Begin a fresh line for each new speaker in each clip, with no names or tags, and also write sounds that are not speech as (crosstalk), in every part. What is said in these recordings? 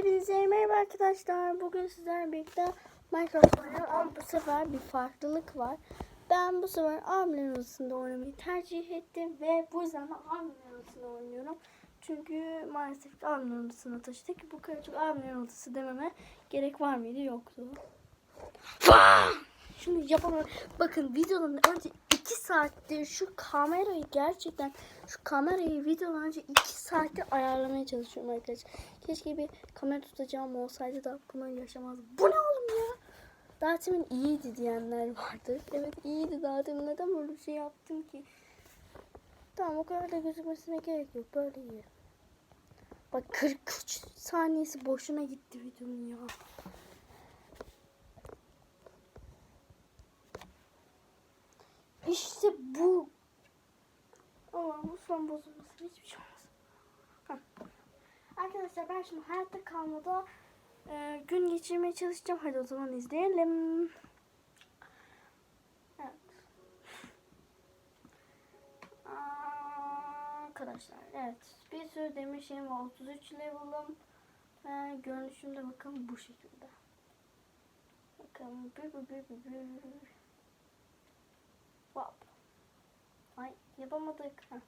Hepinize merhaba arkadaşlar. Bugün sizlerle birlikte Minecraft oynuyorum ama bu sefer bir farklılık var. Ben bu sefer abilerin odasında oynamayı tercih ettim ve bu yüzden de abilerin odasında oynuyorum. Çünkü maalesef ki abilerin odasına taşıdık. Bu kadar çok abilerin odası dememe gerek var mıydı? Yoktu. Şunu yapamam. Bakın videodan önce 2 saattir şu kamerayı gerçekten şu kamerayı videodan önce 2 saattir ayarlamaya çalışıyorum arkadaşlar. Keşke bir kamera tutacağım olsaydı da bunu yaşamazdım. Bu ne oğlum ya? Daha demin iyiydi diyenler vardır. Evet iyiydi daha demin. Neden böyle bir şey yaptım ki? Tamam o kadar da gözükmesine gerek yok. Böyle iyi. Bak 43 saniyesi boşuna gitti videonun ya. İşte bu. Bu son bozulmasın hiçbir şey olmaz. Arkadaşlar ben şimdi hayatta kalmada e, gün geçirmeye çalışacağım. Hadi o zaman izleyelim. Arkadaşlar evet bir sürü demir şeyim var. 33 level'ım. E, görünüşümde bakın bu şekilde. Bakın bir bir bir bir. Hop. Ay yapamadık. Heh.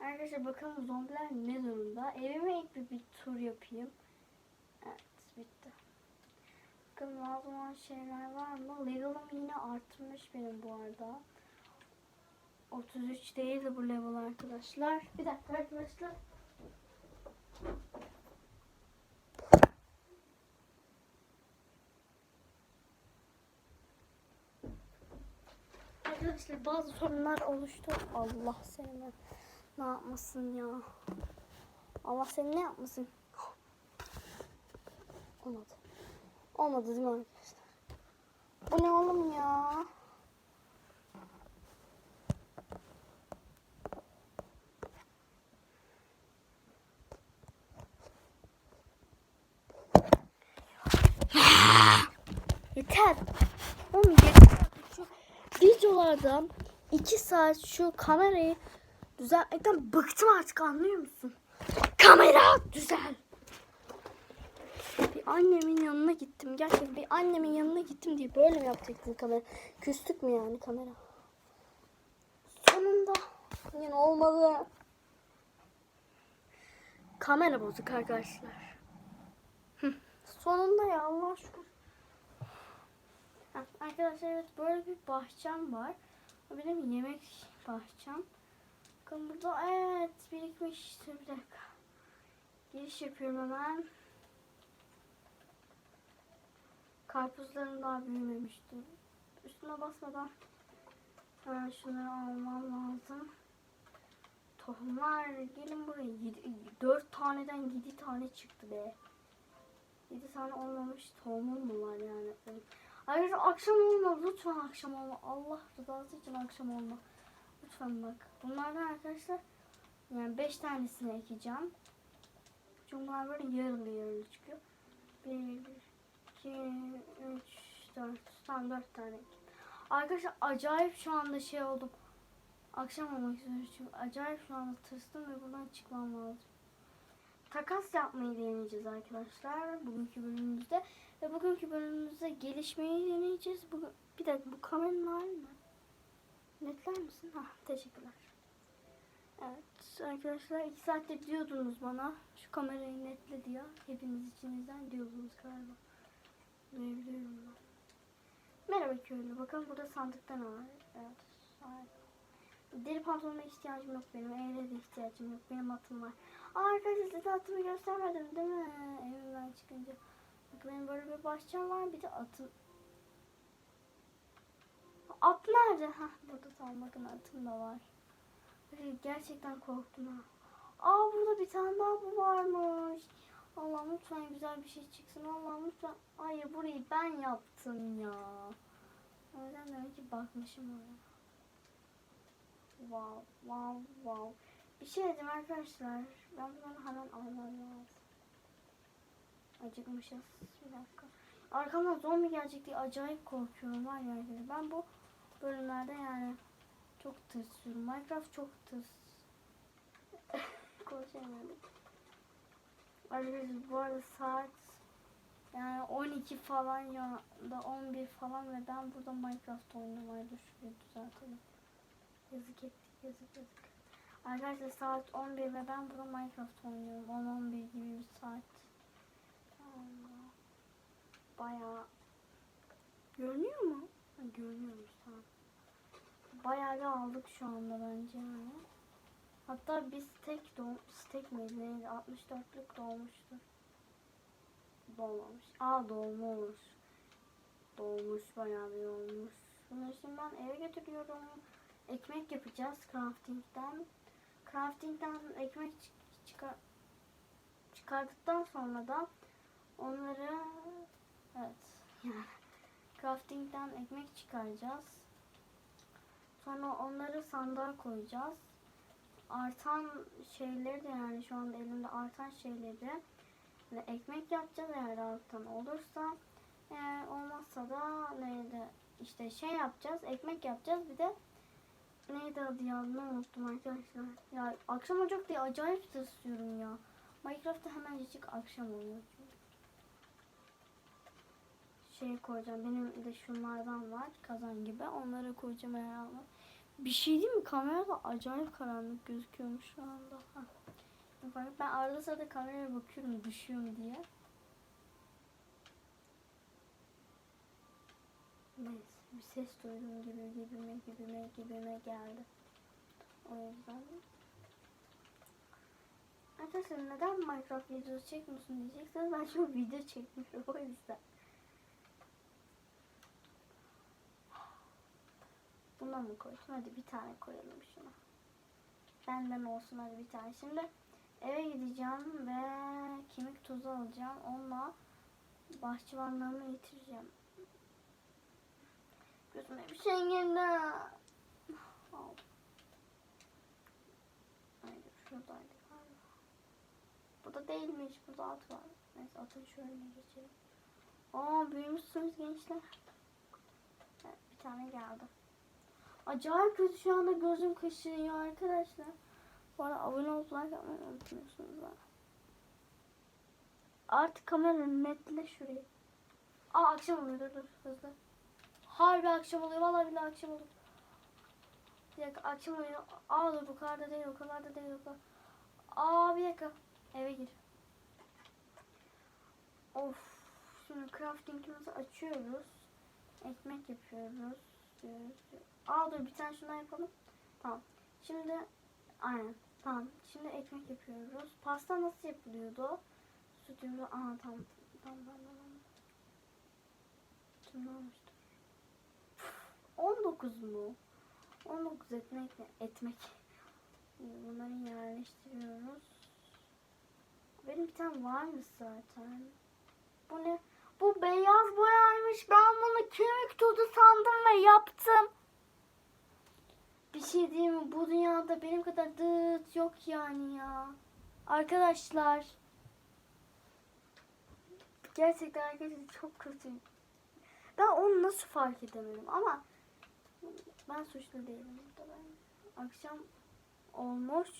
Arkadaşlar bakalım zombiler ne durumda. Evime ilk bir, bir tur yapayım. Evet bitti. Bakalım lazım olan şeyler var mı? Level'ım yine artmış benim bu arada. 33 değil de bu level arkadaşlar. Bir dakika arkadaşlar. Arkadaşlar bazı sorunlar oluştu. Allah seni ne yapmasın ya. Allah seni ne yapmasın. Olmadı. Olmadı değil mi arkadaşlar? Bu ne oğlum ya? Yeter. Oğlum yeter. Şu videolarda iki saat şu kamerayı düzeltmekten bıktım artık anlıyor musun? Kamera düzel. Bir annemin yanına gittim. Gerçekten bir annemin yanına gittim diye böyle mi yapacaktın kamera? Küstük mü yani kamera? Sonunda yine olmadı. Kamera bozuk arkadaşlar. Sonunda ya Allah şükür. Arkadaşlar evet böyle bir bahçem var. Bu Benim yemek bahçem. Bakın burada evet birikmiş. Dur bir dakika. Giriş yapıyorum hemen. Karpuzlarım daha büyümemişti. Üstüne basmadan hemen şunları almam lazım. Tohumlar gelin buraya. Yedi, dört taneden yedi tane çıktı be. Yedi tane olmamış tohumum mu var yani? Ayrıca akşam olma lütfen akşam olma. Allah rızası için akşam olma. Lütfen bak. Bunlardan arkadaşlar yani 5 tanesini ekeceğim. Bunlar böyle yarılı yarılı çıkıyor. 1, 2, 3, 4. Tam 4 tane. Arkadaşlar acayip şu anda şey oldum. Akşam olmak üzere çünkü acayip şu anda tırstım ve buradan çıkmam lazım. Takas yapmayı deneyeceğiz arkadaşlar bugünkü bölümümüzde. Ve bugünkü bölümümüzde gelişmeyi deneyeceğiz. Bugün, bir dakika bu kameranın hali ne? Netler misin? Ha, teşekkürler. Evet arkadaşlar iki saatte diyordunuz bana şu kamerayı netle diye. Hepiniz içinizden diyordunuz galiba. Duyabiliyorum ben. Merhaba köylü. Bakın burada sandıkta ne var? Evet. Deri pantolona ihtiyacım yok benim. Eğre de ihtiyacım yok. Benim atım var. Aa, arkadaşlar size atımı göstermedim değil mi? Evimden çıkınca. Bak benim böyle bir bahçem var. Bir de atım. At nerede? Hah burada tamam bakın atım da var. Gerçekten korktum ha. Aa burada bir tane daha bu varmış. Allah'ım lütfen güzel bir şey çıksın. Allah'ım lütfen. Hayır burayı ben yaptım ya. O yüzden demek ki bakmışım oraya. Wow, wow, wow. Bir şey dedim arkadaşlar. Ben bunu hemen almam lazım. Acıkmışız. Bir dakika. Arkamdan zombi gelecek diye acayip korkuyorum var ya. Ben bu bölümlerde yani çok tırsıyorum. Minecraft çok tırs. (laughs) Konuşamıyorum. Arkadaşlar bu arada saat yani 12 falan ya da 11 falan ve ben burada Minecraft oynamaya şurayı düzeltelim. Yazık ettik yazık yazık. Arkadaşlar saat 11 ve ben burada Minecraft oynuyorum. 10-11 gibi bir saat. Bayağı görünüyor mu? Görünüyormuş tamam. Bayağı da aldık şu anda bence yani. Hatta biz tek doğum, tek miydi neydi? 64'lük doğmuştur. Doğmamış. Aa doğmuş. Doğmuş bayağı bir olmuş. Bunu şimdi ben eve götürüyorum. Ekmek yapacağız crafting'den. Crafting'den ekmek çık- çıkar çıkardıktan sonra da onları evet yani crafting'den ekmek çıkaracağız. Sonra onları sandığa koyacağız. Artan şeyleri de yani şu anda elimde artan şeyleri ve ekmek yapacağız eğer artan olursa. Eğer olmazsa da neydi işte şey yapacağız ekmek yapacağız bir de neydi adı ya ne unuttum arkadaşlar. Ya akşam olacak diye acayip tırsıyorum ya. Minecraft'ta hemencik akşam oluyor. Şey koyacağım benim de şunlardan var kazan gibi onları koyacağım herhalde. Bir şey değil mi? Kamerada acayip karanlık gözüküyormuş şu anda. Bak, Ben arada sırada kameraya bakıyorum düşüyorum diye. Neyse bir ses duydum gibi gibime gibime gibime geldi. O yüzden. Arkadaşlar neden Minecraft videosu çekmiyorsun diyecekseniz ben şu video çekmiyorum o yüzden. Buna mı koydun? Hadi bir tane koyalım şuna. Benden olsun hadi bir tane. Şimdi eve gideceğim ve kemik tuzu alacağım. Onunla bahçıvanlarımı getireceğim. Gözüme bir şey girdi. Şuradaydı galiba. Burada değilmiş. Burada at var. Neyse atın şöyle geçelim. Aa büyümüşsünüz gençler. Bir tane geldi. Acayip kötü şu anda gözüm kaşınıyor arkadaşlar. Bu arada abone olup like yapmayı unutmuyorsunuz ha. Artık kamera netle şurayı. Aa akşam oluyor dur dur hızlı. Harbi akşam oluyor vallahi billahi akşam oluyor. Bir dakika akşam oluyor. Aa dur bu kadar da değil o kadar da değil o kadar. Aa bir dakika eve gir. Of şimdi craftingimizi açıyoruz. Ekmek yapıyoruz. Aa dur bir tane şundan yapalım. Tamam. Şimdi aynen. Tamam. Şimdi ekmek yapıyoruz. Pasta nasıl yapılıyordu? Sütümü aa tamam. Tamam tamam tamam. Şimdi olmuştur. 19 mu? 19 etmek etmek. Bunları yerleştiriyoruz. Benim bir tane varmış zaten. Bu ne? Bu beyaz boyaymış. Ben bunu kemik tuzu sandım ve yaptım. Bir şey diyeyim mi? Bu dünyada benim kadar dıt yok yani ya. Arkadaşlar. Gerçekten arkadaşlar çok kötü. Ben onu nasıl fark edemedim ama ben suçlu değilim. Akşam olmuş.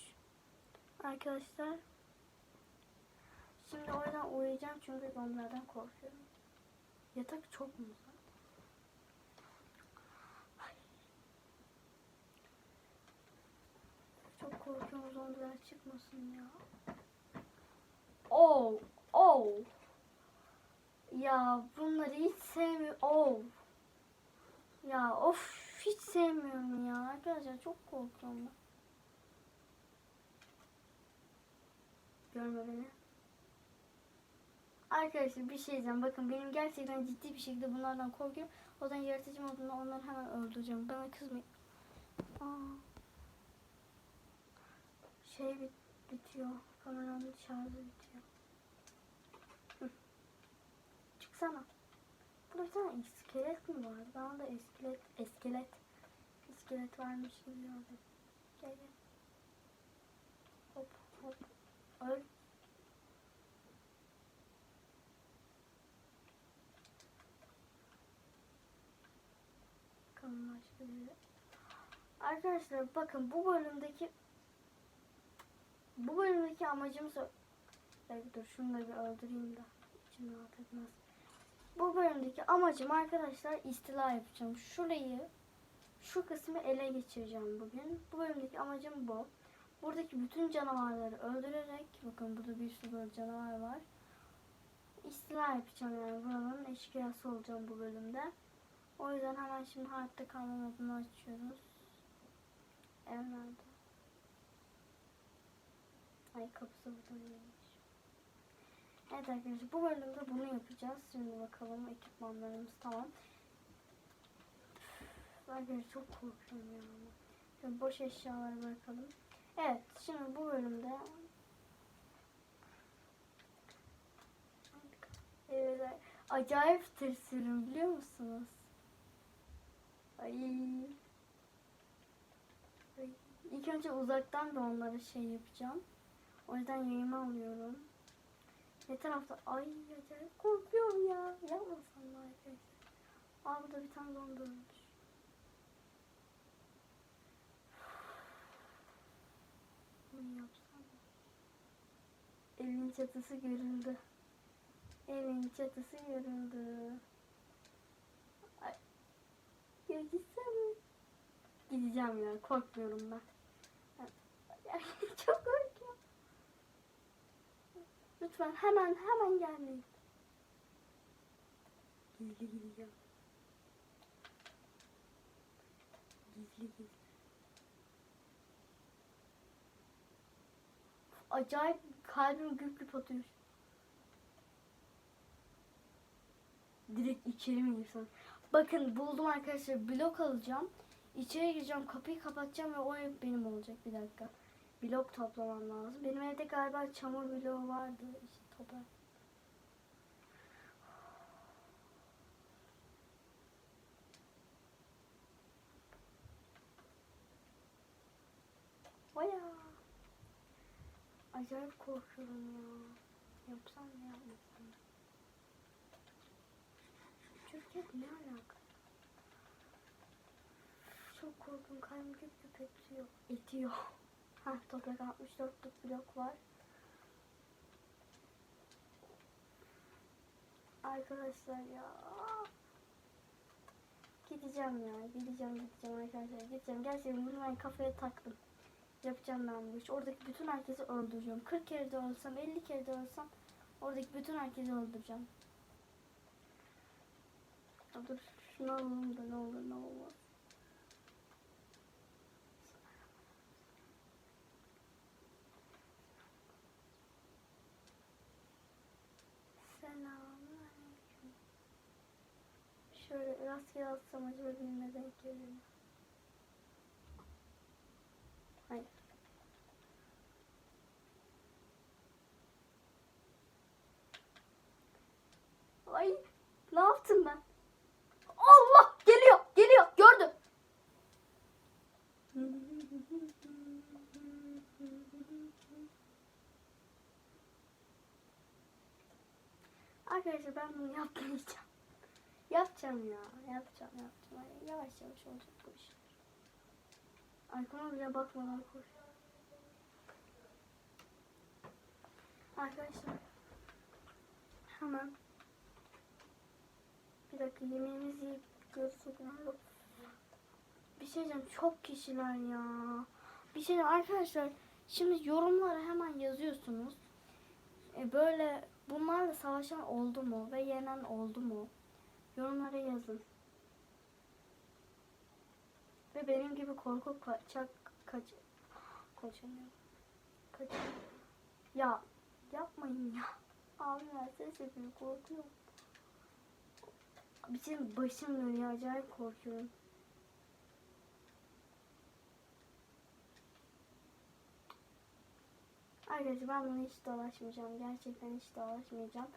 Arkadaşlar. Şimdi o yüzden uyuyacağım çünkü zombilerden korkuyorum. Yatak çok mu uzak? Ay. Çok korkuyorum zombiler çıkmasın ya. Oh, oh. Ya bunları hiç sevmiyorum. Oh. Ya of hiç sevmiyorum ya. Arkadaşlar çok korkuyorum ben. Görme beni. Arkadaşlar bir şey diyeceğim. Bakın benim gerçekten ciddi bir şekilde bunlardan korkuyorum. O yüzden yaratıcı modunda onları hemen öldüreceğim. Bana kızmayın. Aa. Şey bit bitiyor. Kameranın şarjı bitiyor. Hı. Çıksana. Burada bir tane iskelet mi var? Bana da iskelet, iskelet, iskelet varmış gibi gördüm. Gel gel. Hop hop. Öl. Bakalım başka Arkadaşlar bakın bu bölümdeki bu bölümdeki amacımız dur şunu da bir öldüreyim de içim rahat etmez. Bu bölümdeki amacım arkadaşlar istila yapacağım. Şurayı şu kısmı ele geçireceğim bugün. Bu bölümdeki amacım bu. Buradaki bütün canavarları öldürerek bakın burada bir sürü böyle canavar var. İstila yapacağım yani buranın eşkıyası olacağım bu bölümde. O yüzden hemen şimdi hayatta kalma açıyoruz. Ev nerede? Ay kapısı buradaymış. Evet arkadaşlar bu bölümde bunu yapacağız. Şimdi bakalım ekipmanlarımız tamam. Arkadaşlar çok korkuyorum ya. Şöyle boş eşyaları bırakalım. Evet şimdi bu bölümde Evet, acayip tırsıyorum biliyor musunuz? Ay. Ay. İlk önce uzaktan da onlara şey yapacağım. O yüzden yayımı alıyorum. Ne tarafta? Ay acayip korkuyorum ya. Yapmasam mı arkadaşlar? Aa burada bir tane zombi ölmüş. Bunu yapsam. Evin çatısı görüldü. Evin çatısı görüldü. Ay. Ya gitsene. Gideceğim ya. Korkmuyorum ben. (laughs) Çok korkuyorum. Lütfen hemen hemen gelmeyin. Gizli gideceğim. Gizli gizli. Acayip kalbim güp güp atıyor. Direkt içeri mi girsem? Bakın buldum arkadaşlar blok alacağım. İçeri gireceğim kapıyı kapatacağım ve o ev benim olacak bir dakika. Blok toplamam lazım. Benim evde galiba çamur bloğu vardı. İşte toplar. Baya. Acayip korkuyorum ya. Yapsam mı yapmasam mı? Türkiye'de ne alaka? Çok kalbim güp güp etiyor. Etiyor. Heh toprak 64'lük blok var. Arkadaşlar ya. Gideceğim ya. Gideceğim gideceğim arkadaşlar. Gideceğim. Gerçekten bunu ben kafaya taktım. Yapacağım ben bu işi. Oradaki bütün herkesi öldüreceğim. 40 kere de ölsem, 50 kere de ölsem oradaki bütün herkesi öldüreceğim. Dur şunu alalım da ne olur ne olmaz. Şöyle rastgele atsam acaba birine denk gelir? Hayır. Ay ne yaptım ben? Allah geliyor geliyor gördüm. Arkadaşlar ben bunu yapmayacağım. Yapacağım ya. Yapacağım yapacağım. Ay, Yavaş yavaş olacak bu işler. Arkama bile bakmadan koş. Arkadaşlar hemen bir dakika yemeğimizi yiyip görüşürüz. Bir şey diyeceğim çok kişiler ya. Bir şey arkadaşlar şimdi yorumlara hemen yazıyorsunuz. E böyle bunlarla savaşan oldu mu ve yenen oldu mu? Yorumlara yazın. Ve benim gibi korku kaçak kaç kaçamıyorum. Kaç ya yapmayın ya. Abim ben ses yapıyor korkuyorum. Şey başım dönüyor acayip korkuyorum. Arkadaşlar ben bunu hiç dolaşmayacağım. Gerçekten hiç dolaşmayacağım.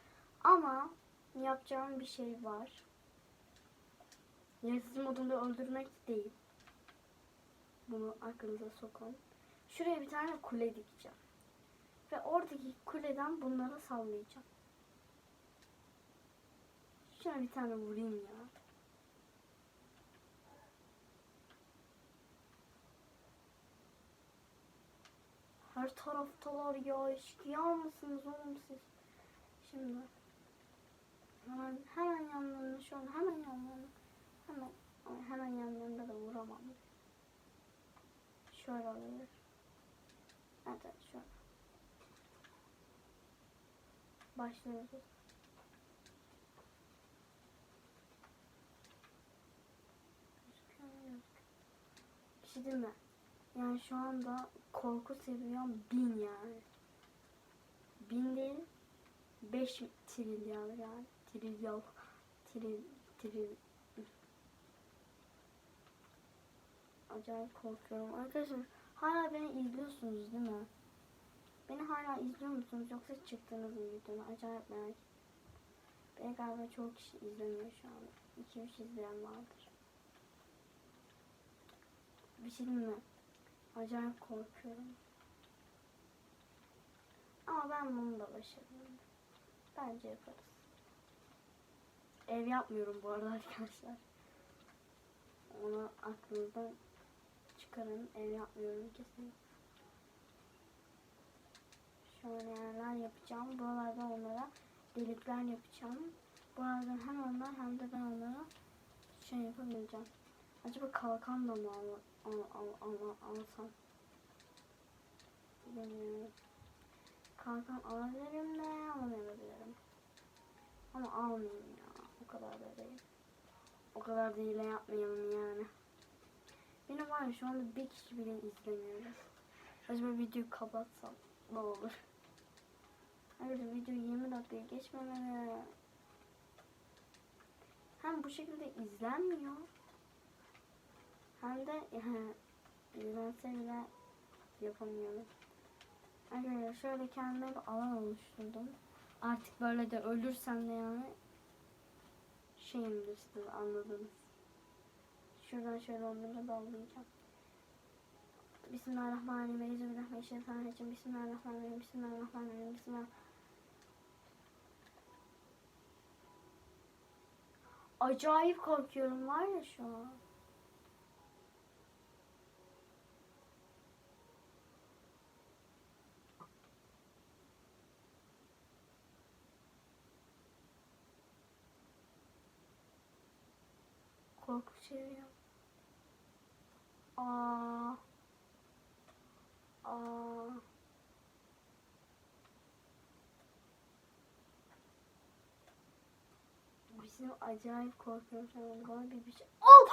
Ama yapacağım bir şey var. Yaratıcı modunda öldürmek değil. Bunu aklınıza sokun. Şuraya bir tane kule dikeceğim. Ve oradaki kuleden bunlara sallayacağım. Şuna bir tane vurayım ya. Her taraftalar ya. Eşkıya mısınız oğlum siz? Şimdi. Hemen, hemen yanlarına şu an hemen yanlarına. Hemen hemen yanlarında da vuramam. Şöyle. Evet evet şöyle. Başlıyoruz. Bir şey değil mi? Yani şu anda korku seviyem bin yani. Bin değil, beş trilyon yani. Trilyon. Tril, tril. Acayip korkuyorum. Arkadaşlar hala beni izliyorsunuz değil mi? Beni hala izliyor musunuz yoksa çıktınız mı videomu? Acayip merak ettim. Beni galiba çok kişi izlemiyor şu an. 2-3 izleyen vardır. Bir şey mi? Acayip korkuyorum. Ama ben bunu da başarırım. Bence yaparız. Ev yapmıyorum bu arada (laughs) arkadaşlar. Onu aklınızdan çıkarın. Ev yapmıyorum kesin. Şöyle yerler yapacağım. Buralarda onlara delikler yapacağım. Buralardan hem onlar hem de ben onlara şey yapabileceğim. Acaba kalkan da mı al, al, al, al, alsam? Bilmiyorum. Kalkan alabilirim de alamayabilirim. Ama almayayım ya. O kadar da değil. O kadar da hile yapmayalım yani. Benim var ya şu anda bir kişi bile izlemiyoruz. Acaba videoyu kapatsam ne olur? Hayır video 20 dakikaya geçmemeli. Hem bu şekilde izlenmiyor. Hem de yani, izlense bile yapamıyorum. Arkadaşlar şöyle kendime bir alan oluşturdum. Artık böyle de ölürsem de yani şeyimdir siz anladınız. Şuradan şöyle onları bağlayacağım. Bismillahirrahmanirrahim. Euzubillahimineşşeytanirracim. Bismillahirrahmanirrahim. Bismillahirrahmanirrahim. Bismillah. Acayip korkuyorum var ya şu an. Korku seviyorum. Bizim acayip korkuyorum şu an. Bir şey. Al!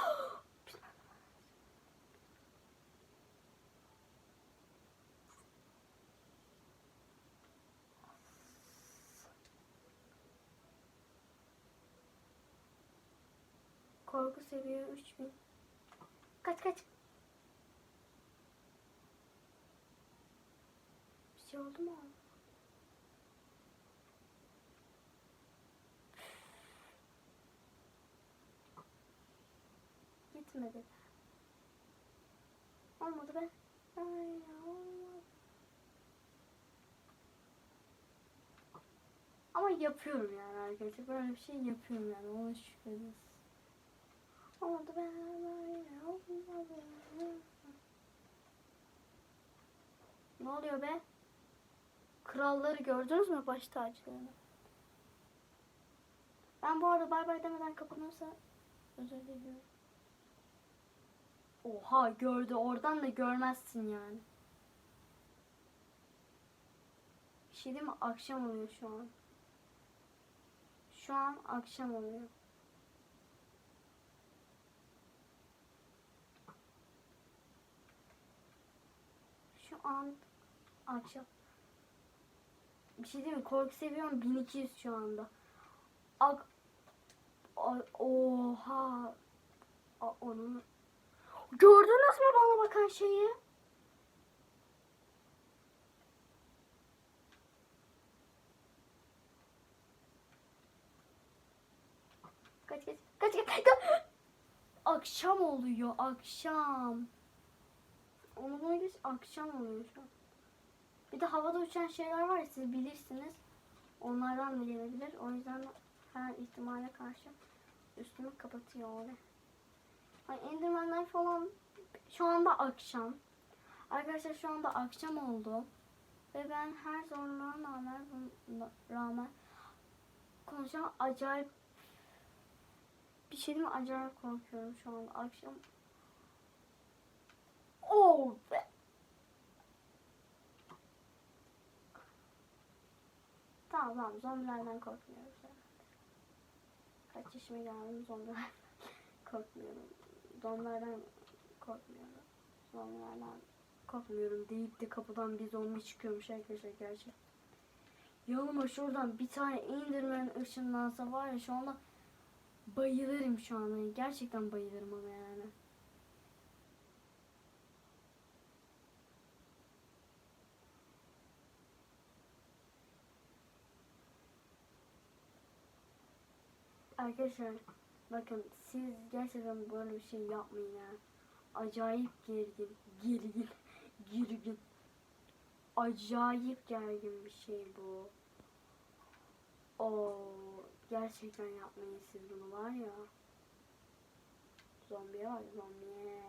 Korku seviye 3000. Kaç kaç. Şey oldu mu? Gitmedi. Olmadı be. Ay olmadı. Ama yapıyorum yani arkadaşlar. Böyle bir şey yapıyorum yani. Ona şüpheniz. Olmadı be. Ay, olmadı. Ne oluyor be? Kralları gördünüz mü baş taclarını? Ben bu arada bay bay demeden kapanırsa özür diliyorum. Oha gördü. Oradan da görmezsin yani. Bir şey değil mi? Akşam oluyor şu an. Şu an akşam oluyor. Şu an akşam. Bir şey değil mi? Korku seviyorum 1200 şu anda. Ak oha. A, onun Gördünüz mü bana bakan şeyi? Kaç kaç kaç kaç kaç. Akşam oluyor akşam. Onu böyle akşam oluyor şu an. Bir de havada uçan şeyler var ya siz bilirsiniz. Onlardan da gelebilir. O yüzden her ihtimale karşı üstümü kapatıyor öyle. Ay Enderman'ler falan şu anda akşam. Arkadaşlar şu anda akşam oldu. Ve ben her zorluğa rağmen, rağmen konuşan acayip bir şey? Acayip korkuyorum şu anda. Akşam Oh be. Tamam tamam zombilerden korkmuyoruz. herhalde. Kaç yaşıma geldim zombilerden korkmuyorum. Zombilerden (laughs) korkmuyorum. Zombilerden korkmuyorum deyip de kapıdan bir zombi çıkıyormuş arkadaşlar gerçek. Yoluma şuradan bir tane indirmen ışınlansa var ya şu anda bayılırım şu anda. Gerçekten bayılırım ama yani. Arkadaşlar bakın siz gerçekten böyle bir şey yapmayın ya. Acayip gergin, gergin, (laughs) gergin. Acayip gergin bir şey bu. Oo, gerçekten yapmayın siz bunu var ya. Zombiye var zombiye.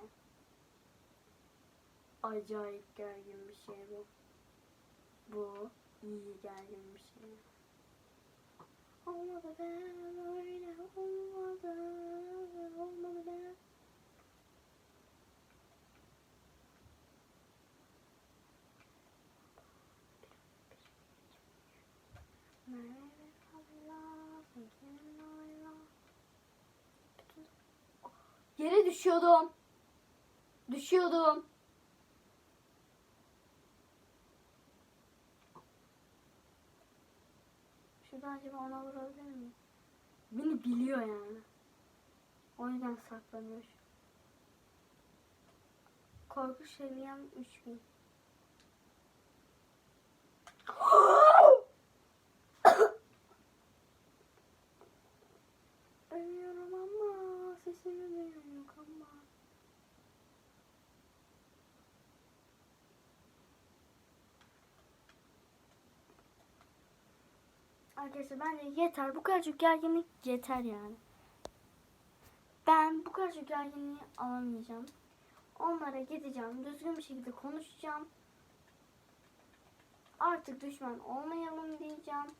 Acayip gergin bir şey bu. Bu iyi gergin bir şey. Olmadı be böyle olmadı olmadı be. Yere düşüyordum. Düşüyordum. Şuradan acaba ona vurabilir miyim? Beni biliyor yani. O yüzden saklanıyor. Korku seviyem 3000. Ölüyorum ama sesimi duyan yok ama. Arkadaşlar bence yeter. Bu kadar çok gerginlik yeter yani. Ben bu kadar çok gerginliği alamayacağım. Onlara gideceğim. Düzgün bir şekilde konuşacağım. Artık düşman olmayalım diyeceğim.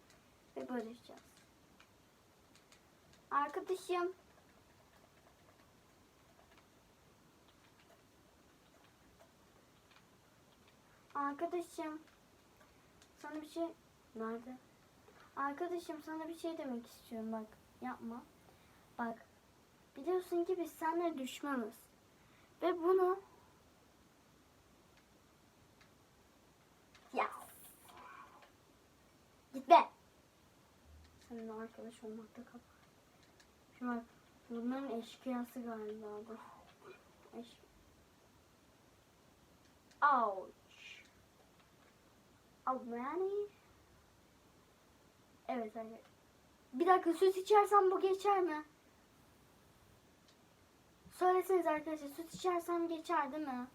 Ve barışacağız. Arkadaşım. Arkadaşım. Sana bir şey... Nerede? Arkadaşım sana bir şey demek istiyorum bak. Yapma. Bak. Biliyorsun ki biz seninle düşmanız. Ve bunu... Ya. Git be. Seninle arkadaş olmakta kapat. Şimdi bak. Bunların eşkıyası galiba bu. Eş... Ouch. Oh yani. Evet evet. Bir dakika süt içersem bu geçer mi? Söyleseniz arkadaşlar süt içersem geçer değil mi?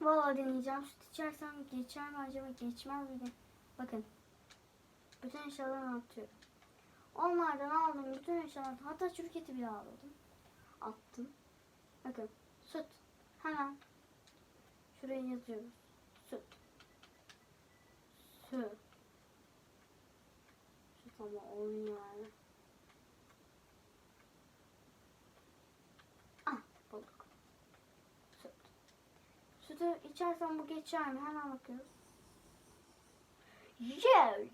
Vallahi deneyeceğim. Süt içersem geçer mi acaba? Geçmez mi? Bakın. Bütün eşyalarımı atıyorum. Onlardan aldım bütün eşyalarımı. Hatta çürük eti bile aldım. Attım. Bakın. Süt. Hemen. Şuraya yazıyoruz. Süt. Süt. Ama yani. Ah bulduk. Süt. Sütü içersem bu geçer mi? Hemen bakıyoruz. Ye,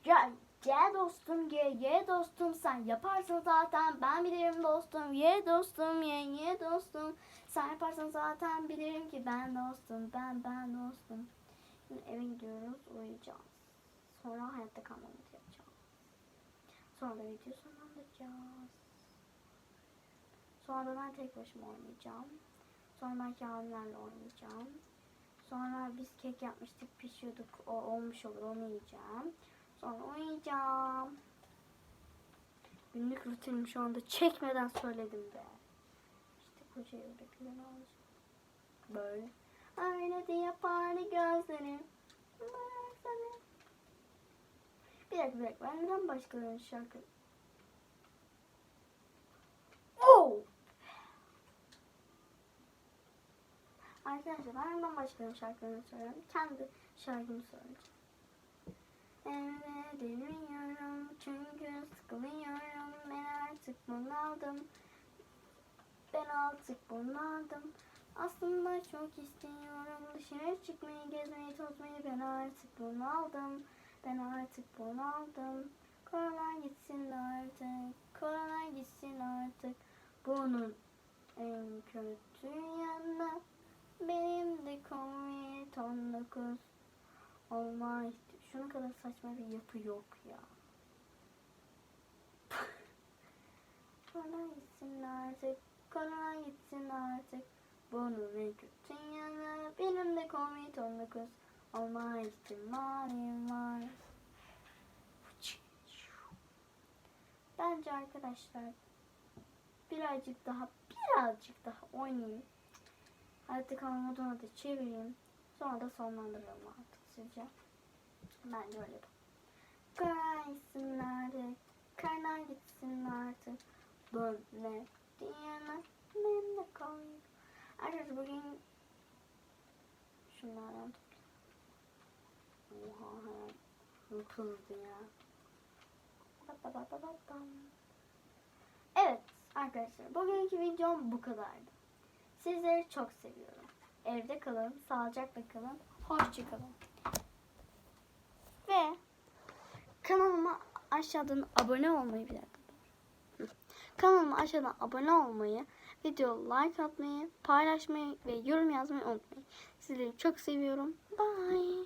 ye, ye dostum, ye, ye dostum. Sen yaparsın zaten, ben bilirim dostum. Ye dostum, ye, ye dostum. Sen yaparsın zaten, bilirim ki ben dostum, ben, ben dostum. Şimdi eve gidiyoruz, uyuyacağız. Sonra hayatta kalmamızı yapacağız. Sonra da video sonlandıracağız. Sonra ben tek başıma oynayacağım. Sonra belki abimlerle oynayacağım. Sonra biz kek yapmıştık, pişiyorduk. O olmuş olur, onu yiyeceğim. Sonra uyuyacağım. Günlük rutinim şu anda çekmeden söyledim be. İşte koca yürekleri alacağım. Böyle. Öyle de yapardı gözlerim. Seni. Bir dakika bir dakika. Ben neden başkalarının şarkı... Oh! Arkadaşlar ben hemen başkanın şarkılarını söylüyorum. Kendi şarkımı söyleyeceğim. Eve dönüyorum çünkü sıkılıyorum. Ben artık bunaldım. Ben artık bunaldım. Aslında çok istiyorum dışarı çıkmayı, gezmeyi, tozmayı. Ben artık bunaldım. Ben artık bunaldım. Korona gitsin artık. Korona gitsin artık. Bunun en kötü yanı benim de Covid-19 olma ihtimali. Şuna kadar saçma bir yapı yok ya. (laughs) Korona gitsin artık. Korona gitsin artık. Bunun en kötü yanı benim de Covid-19 olma ihtimalim var. Bence arkadaşlar birazcık daha birazcık daha oynayayım. Artık moduna da çevireyim. Sonra da sonlandıralım artık sizce. Bence öyle yapalım. Gitsin artık. Gitsin artık. Böyle diyene benim de koyayım. Arkadaşlar bugün şunlardan Oha hayal. Hızlı ya. Evet arkadaşlar bugünkü videom bu kadardı. Sizleri çok seviyorum. Evde kalın, sağlıcakla kalın, hoşça kalın. Ve kanalıma aşağıdan abone olmayı bir dakika. Kanalıma aşağıdan abone olmayı, video like atmayı, paylaşmayı ve yorum yazmayı unutmayın. Sizleri çok seviyorum. Bye.